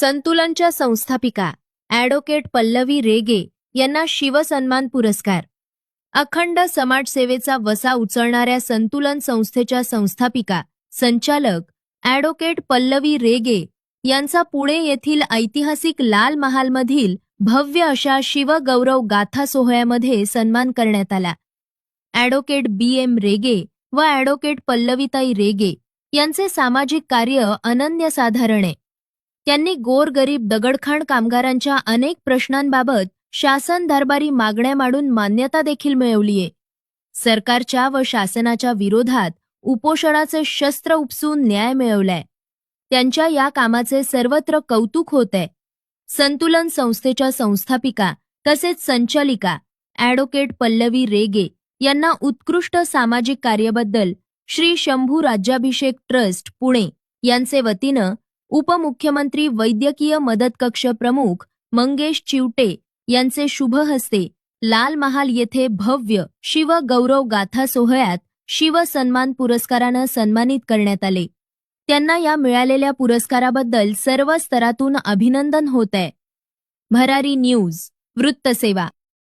संतुलनच्या संस्थापिका advocate Pallavi रेगे यांना शिवसन्मान पुरस्कार. अखंड समाजसेवेचा वसा उचलणाऱ्या संतुलन संस्थेच्या संस्थापिका संचालक ॲडव्होकेट पल्लवी रेगे यांचा पुणे येथील ऐतिहासिक लाल महालमधील भव्य अशा शिवगौरव गाथा सोहळ्यामध्ये सन्मान करण्यात आला. ॲडव्होकेट बी एम रेगे व ॲडव्होकेट पल्लवीताई रेगे यांचे सामाजिक कार्य अनन्यसाधारण आहे. त्यांनी गोरगरीब दगडखाण कामगारांच्या अनेक प्रश्नांबाबत शासन दरबारी मागण्या मांडून मान्यता देखील मिळवलीये. सरकारच्या व शासनाच्या विरोधात उपोषणाचे शस्त्र उपसून न्याय मिळवलाय. त्यांच्या या कामाचे सर्वत्र कौतुक होत आहे संतुलन संस्थेच्या संस्थापिका तसेच संचालिका ॲडव्होकेट पल्लवी रेगे यांना उत्कृष्ट सामाजिक कार्यबद्दल श्री शंभू राज्याभिषेक ट्रस्ट पुणे यांचे वतीनं उपमुख्यमंत्री वैद्यकीय मदत कक्ष प्रमुख मंगेश चिवटे यांचे शुभ हस्ते लाल महाल येथे भव्य शिव गौरव गाथा सोहळ्यात शिव सन्मान पुरस्कारानं सन्मानित करण्यात आले. त्यांना या मिळालेल्या पुरस्काराबद्दल सर्व स्तरातून अभिनंदन होत आहे भरारी न्यूज वृत्तसेवा.